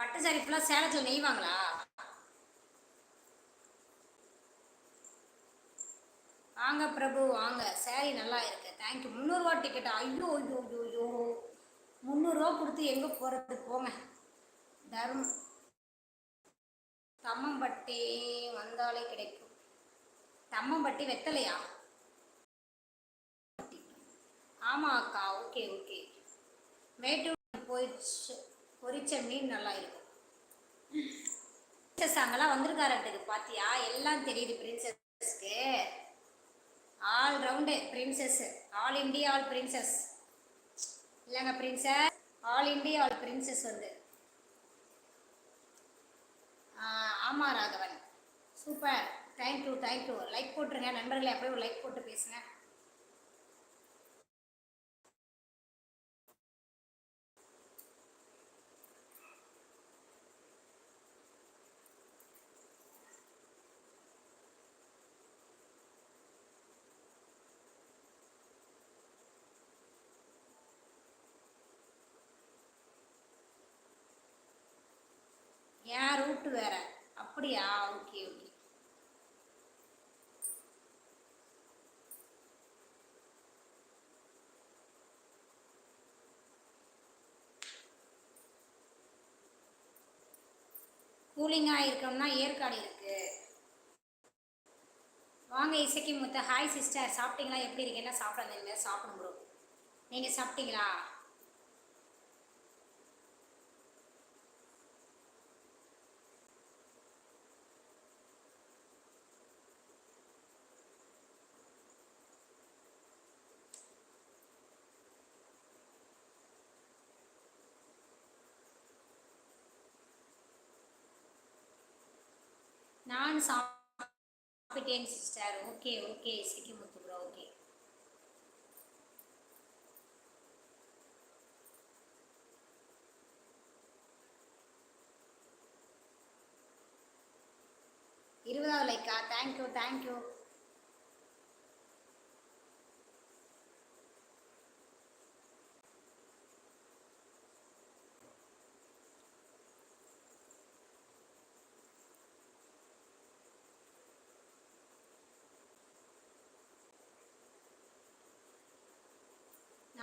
பட்டு சாரி ஃபுல்லாக சேலத்தில் நெய்வாங்களா? வாங்க பிரபு வாங்க. சாரி நல்லா இருக்கு. தேங்க்யூ முந்நூறுரூவா டிக்கெட் ஐயோ ஐயோ ஐயோ ஐயோ. முந்நூறுரூவா கொடுத்து எங்கே போகிறது போங்க. தரும். தம்மம்பட்டி வந்தாலே கிடைக்கும். தம்மம்பட்டி வெத்தலையா? ஆமாம் அக்கா. ஓகே ஓகே மேட்டூர் போயிடுச்சு. பொரிச்ச மீன் நல்லா இருக்கும். பிரின்சஸ் அங்கெல்லாம் வந்திருக்காரு பாத்தியா? எல்லாம் தெரியுது பிரின்சஸ்க்கு all round princess all India all princess இல்லைங்க princess all India all princess வந்து. ஆமா Raghavan. Super thank you thank you like போட்டுருங்க. நண்பர்களே அப்படியே ஒரு லைக் போட்டு பேசுங்க. ஏன் ரூட்டு வேற? அப்படியா? ஓகே ஓகே கூலிங்காக இருக்கணும்னா ஏற்காடு இருக்கு. வாங்க இசைக்கு முத்த. ஹாய் சிஸ்டர் சாப்பிட்டீங்களா? எப்படி இருக்கு? என்ன சாப்பிடாத சாப்பிடும் ப்ரோ நீங்கள் சாப்பிட்டீங்களா? நான் சாப்பிட்டேன் சிஸ்டர் ஓகே ஓகே இசைக்கு முத்து ப்ரோ ஓகே இருபதாவது லைக்கா? தேங்க்யூ தேங்க்யூ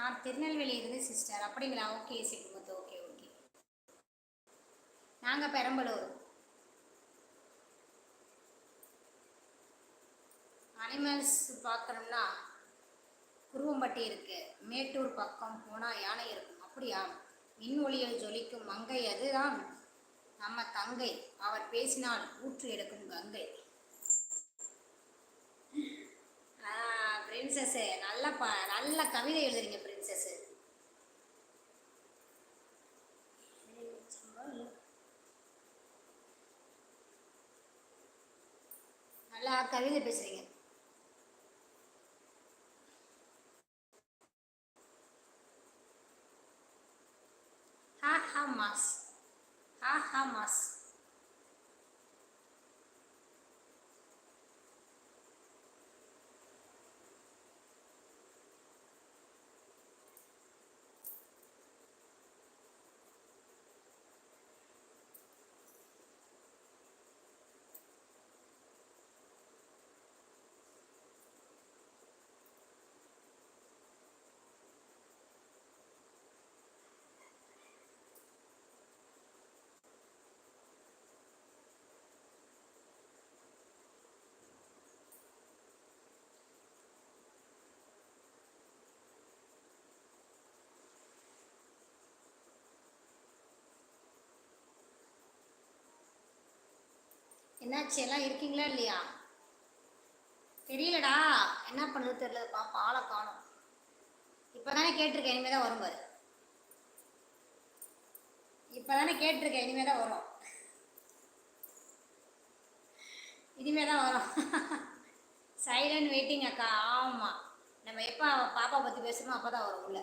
நான் திருநெல்வேலியிலிருந்து இருந்து சிஸ்டர் அப்படிங்களா? ஓகே சிக்குமுத்து ஓகே ஓகே நாங்கள் பெரம்பலூர். அனிமல்ஸ் பார்க்குறோம்னா குருவம்பட்டி இருக்கு. மேட்டூர் பக்கம் போனால் யானை இருக்கும். அப்படியா? மின் ஒளியில் ஜொலிக்கும் மங்கை அதுதான் நம்ம தங்கை அவர் பேசினால் ஊற்று எடுக்கும் கங்கை. பிரின்சஸ்ஸு நல்ல ப நல்ல கவிதை எழுதுறீங்க பிரின்சஸ்ஸு நல்லா கவிதை பேசுறீங்க ஹா ஹா மாஸ் ஹா ஹா மாஸ் என்னாச்சு? எல்லாம் இருக்கீங்களா இல்லையா? தெரியலடா. என்ன பண்ணுறது தெரியல. பாப்பா ஆளை காணும். இப்போ தானே கேட்டிருக்கேன். இனிமேல் தான் வரும் பாரு. இப்போ தானே கேட்டிருக்கேன். இனிமேல் தான் வரும். இனிமேல் தான் வரும். சைலண்ட் வெயிட்டிங் அக்கா. ஆமாம் நம்ம எப்போ பாப்பா பற்றி பேசுகிறோமோ அப்போ தான் வரும் உள்ள.